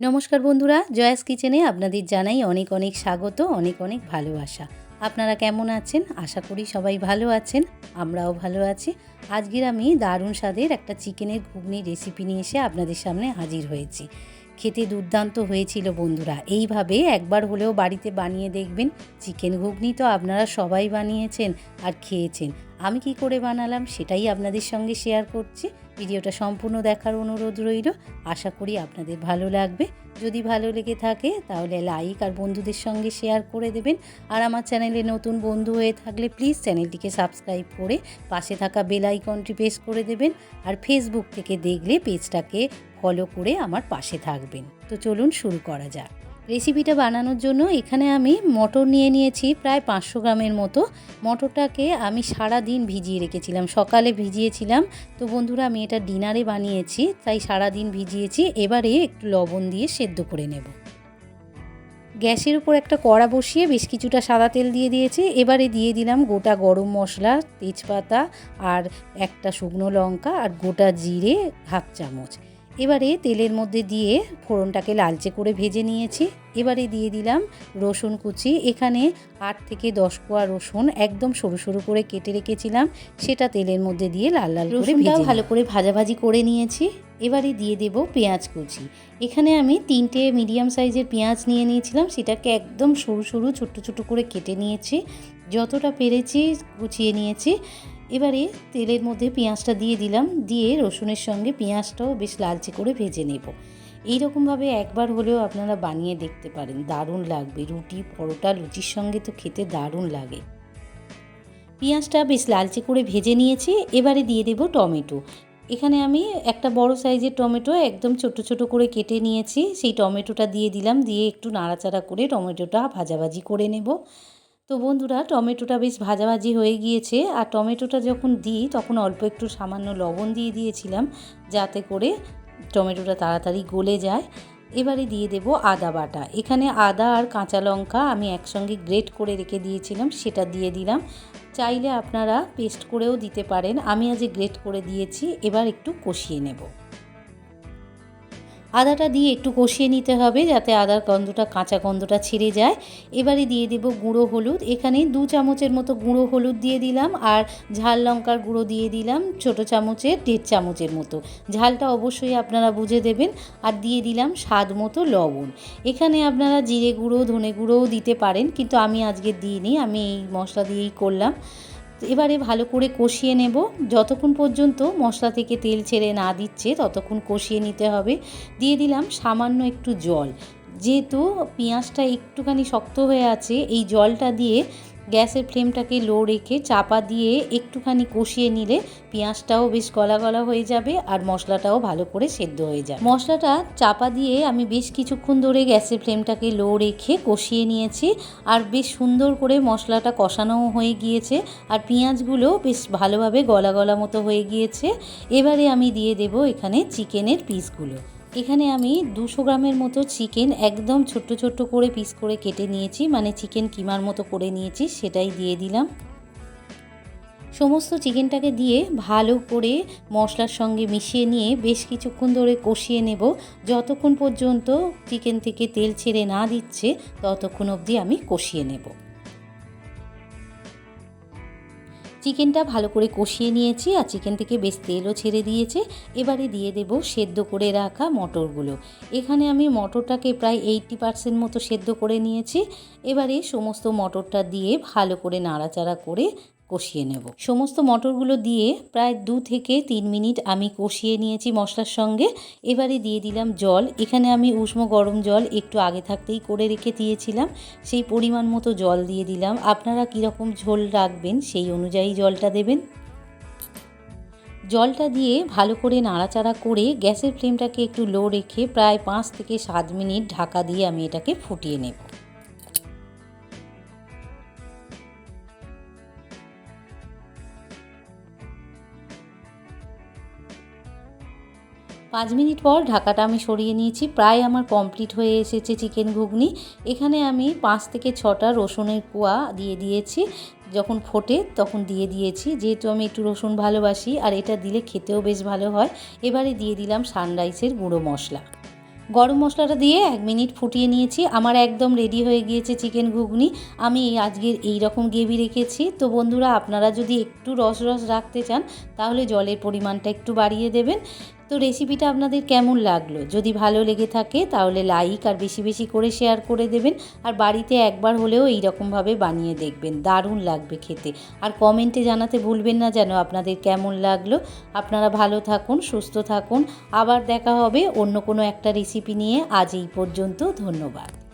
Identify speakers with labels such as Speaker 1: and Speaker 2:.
Speaker 1: নমস্কার বন্ধুরা, জয়াস কিচেনে আপনাদের জানাই অনেক অনেক স্বাগত, অনেক অনেক ভালোবাসা। আপনারা কেমন আছেন? আশা করি সবাই ভালো আছেন, আমরাও ভালো আছি। আজকের আমি দারুণ স্বাদের একটা চিকেনের ঘুগনি রেসিপি নিয়ে এসে আপনাদের সামনে হাজির হয়েছি। খেতে দুর্দান্ত হয়েছিল বন্ধুরা, এইভাবে একবার হলেও বাড়িতে বানিয়ে দেখবেন, চিকেন ঘুগনি তো আপনারা সবাই বানিয়েছেন আর খেয়েছেন। আমি কি করে বানালাম সেটাই আপনাদের সঙ্গে শেয়ার করছি। ভিডিওটা সম্পূর্ণ দেখার অনুরোধ রইল। আশা করি আপনাদের ভালো লাগবে। যদি ভালো লেগে থাকে তাহলে লাইক আর বন্ধুদের সঙ্গে শেয়ার করে দেবেন। আর আমার চ্যানেলে নতুন বন্ধু হয়ে থাকলে প্লিজ চ্যানেলটিকে সাবস্ক্রাইব করে পাশে থাকা বেল আইকনটি প্রেস করে দেবেন। আর ফেসবুক থেকে দেখলে পেজটাকে ফলো করে আমার পাশে থাকবেন। তো চলুন শুরু করা যাক। রেসিপিটা বানানোর জন্য এখানে আমি মটর নিয়ে নিয়েছি প্রায় পাঁচশো গ্রামের মতো। মটরটাকে আমি সারা দিন ভিজিয়ে রেখেছিলাম। সকালে ভিজিয়েছিলাম। তো বন্ধুরা, আমি এটা ডিনারে বানিয়েছি, তাই সারা দিন ভিজিয়েছি। এবারে একটু লবণ দিয়ে সেদ্ধ করে নেব। গ্যাসের উপর একটা কড়া বসিয়ে বেশ কিছুটা সাদা তেল দিয়ে দিয়েছি। এবারে দিয়ে দিলাম গোটা গরম মশলা, তেজপাতা আর একটা শুকনো লঙ্কা আর গোটা জিরে হাফ চামচ। এবারে তেলের মধ্যে দিয়ে ফোড়নটাকে লালচে করে ভেজে নিয়েছি। এবারে দিয়ে দিলাম রসুন কুচি। এখানে আট থেকে দশ কোয়া রসুন একদম সরু সরু করে কেটে রেখেছিলাম। সেটা তেলের মধ্যে দিয়ে লাল লাল করে ভেজে ভালো করে ভাজাভাজি করে নিয়েছি। এবারে দিয়ে দেব পেঁয়াজ কুচি। এখানে আমি তিনটে মিডিয়াম সাইজের পেঁয়াজ নিয়ে নিয়েছিলাম। সেটাকে একদম সরু সরু ছোট্ট ছোট্ট করে কেটে নিয়েছি। যতটা পেরেছি কুচিয়ে নিয়েছি। এবারে তেলের মধ্যে পেঁয়াজটা দিয়ে দিলাম, দিয়ে রসুনের সঙ্গে পেঁয়াজটাও বেশ লালচে করে ভেজে নেব। এইরকমভাবে একবার হলেও আপনারা বানিয়ে দেখতে পারেন, দারুণ লাগবে। রুটি, পরোটা, লুচির সঙ্গে তো খেতে দারুণ লাগে। পেঁয়াজটা বেশ লালচে করে ভেজে নিয়েছি, এবারে দিয়ে দেব টমেটো। এখানে আমি একটা বড় সাইজের টমেটো একদম ছোট ছোট করে কেটে নিয়েছি, সেই টমেটোটা দিয়ে দিলাম, দিয়ে একটু নাড়াচাড়া করে টমেটোটা ভাজাভাজি করে নেব। তো বন্ধুরা, টমেটোটা বেশ ভাজাভাজি হয়ে গিয়েছে। আর টমেটোটা যখন দিই, তখন অল্প একটু সামান্য লবণ দিয়ে দিয়েছিলাম, যাতে করে টমেটোটা তাড়াতাড়ি গলে যায়। এবারে দিয়ে দেব আদা বাটা। এখানে আদা আর কাঁচা লঙ্কা আমি একসঙ্গে গ্রেট করে রেখে দিয়েছিলাম, সেটা দিয়ে দিলাম। চাইলে আপনারা পেস্ট করেও দিতে পারেন। আমি আজ গ্রেট করে দিয়েছি, এবার একটু কষিয়ে নেব। আদাটা দিয়ে একটু কষিয়ে নিতে হবে যাতে আদার গন্ধটা, কাঁচা গন্ধটা ছিঁড়ে যায়। এবারে দিয়ে দেব গুঁড়ো হলুদ। এখানে দু চামচের মতো গুঁড়ো হলুদ দিয়ে দিলাম আর ঝাল লঙ্কার গুঁড়ো দিয়ে দিলাম ছোট চামচের, দেড় চামচের মতো। ঝালটা অবশ্যই আপনারা বুঝে দেবেন। আর দিয়ে দিলাম স্বাদ মতো লবণ। এখানে আপনারা জিরে গুঁড়ো, ধনে গুঁড়োও দিতে পারেন, কিন্তু আমি আজকে দিইনি। আমি এই মশলা দিয়েই করলাম। এবারে ভালো করে কষিয়ে নেব। যতক্ষণ পর্যন্ত মশলা থেকে তেল ছেড়ে না দিচ্ছে, ততক্ষণ কষিয়ে নিতে হবে। দিয়ে দিলাম সামান্য একটু জল। যেহেতু পেঁয়াজটা একটুখানি শক্ত হয়ে আছে, এই জলটা দিয়ে গ্যাসের ফ্লেমটাকে লো রেখে চাপা দিয়ে একটুখানি কষিয়ে নিলে পেঁয়াজটাও বেশ গলা গলা হয়ে যাবে আর মশলাটাও ভালো করে সেদ্ধ হয়ে যাবে। মশলাটা চাপা দিয়ে আমি বেশ কিছুক্ষণ ধরে গ্যাসের ফ্লেমটাকে লো রেখে কষিয়ে নিয়েছি আর বেশ সুন্দর করে মশলাটা কষানোও হয়ে গিয়েছে আর পেঁয়াজগুলো বেশ ভালোভাবে গলা গলা মতো হয়ে গিয়েছে। এবারে আমি দিয়ে দেব এখানে চিকেনের পিসগুলো। এখানে আমি দুশো গ্রামের মতো চিকেন একদম ছোট্ট ছোট্ট করে পিস করে কেটে নিয়েছি মানে চিকেন কিমার মতো করে নিয়েছি, সেটাই দিয়ে দিলাম। সমস্ত চিকেনটাকে দিয়ে ভালো করে মশলার সঙ্গে মিশিয়ে নিয়ে বেশ কিছুক্ষণ ধরে কষিয়ে নেব। যতক্ষণ পর্যন্ত চিকেন থেকে তেল ছেড়ে না দিচ্ছে, ততক্ষণ অবধি আমি কষিয়ে নেব। চিকেনটা ভালো করে কষিয়ে নিয়েছি আর চিকেন থেকে বেশ তেলও ছেড়ে দিয়েছে। এবারে দিয়ে দেব সেদ্ধ করে রাখা মটরগুলো। এখানে আমি মটরটাকে প্রায় এইটটি পার্সেন্ট মতো সেদ্ধ করে নিয়েছি। এবারে সমস্ত মটরটা দিয়ে ভালো করে নাড়াচাড়া করে কষিয়ে নেব। সমস্ত মটরগুলো দিয়ে প্রায় দু থেকে তিন মিনিট আমি কষিয়ে নিয়েছি মশলার সঙ্গে। এবারে দিয়ে দিলাম জল। এখানে আমি উষ্ণ গরম জল একটু আগে থাকতেই করে রেখে দিয়েছিলাম। সেই পরিমাণ মতো জল দিয়ে দিলাম। আপনারা কীরকম ঝোল রাখবেন সেই অনুযায়ী জলটা দেবেন। জলটা দিয়ে ভালো করে নাড়াচাড়া করে গ্যাসের ফ্লেমটাকে একটু লো রেখে প্রায় পাঁচ থেকে সাত মিনিট ঢাকা দিয়ে আমি এটাকে ফুটিয়ে নেব। পাঁচ মিনিট পর ঢাকাটা আমি সরিয়ে নিয়েছি। প্রায় আমার কমপ্লিট হয়ে এসেছে চিকেন ঘুগনি। এখানে আমি পাঁচ থেকে ছটা রসুনের কুয়া দিয়ে দিয়েছি। যখন ফোটে তখন দিয়ে দিয়েছি। যেহেতু আমি একটু রসুন ভালোবাসি, আর এটা দিলে খেতেও বেশ ভালো হয়। এবারে দিয়ে দিলাম সানরাইসের গুঁড়ো মশলা। গরম মশলাটা দিয়ে এক মিনিট ফুটিয়ে নিয়েছি। আমার একদম রেডি হয়ে গিয়েছে চিকেন ঘুগনি। আমি আজকের এই রকম গ্রেভি রেখেছি। তো বন্ধুরা, আপনারা যদি একটু রস রস রাখতে চান, তাহলে জলের পরিমাণটা একটু বাড়িয়ে দেবেন। তো রেসিপিটা আপনাদের কেমন লাগল? যদি ভালো লেগে থাকে, তাহলে লাইক আর বেশি বেশি করে শেয়ার করে দেবেন। আর বাড়িতে একবার হলেও এই রকমভাবে বানিয়ে দেখবেন। দারুণ লাগবে খেতে। আর কমেন্টে জানাতে ভুলবেন না যেন আপনাদের কেমন লাগল। আপনারা ভালো থাকুন, সুস্থ থাকুন। আবার দেখা হবে অন্য কোনো একটা রেসিপি নিয়ে। আজ এই পর্যন্ত, ধন্যবাদ।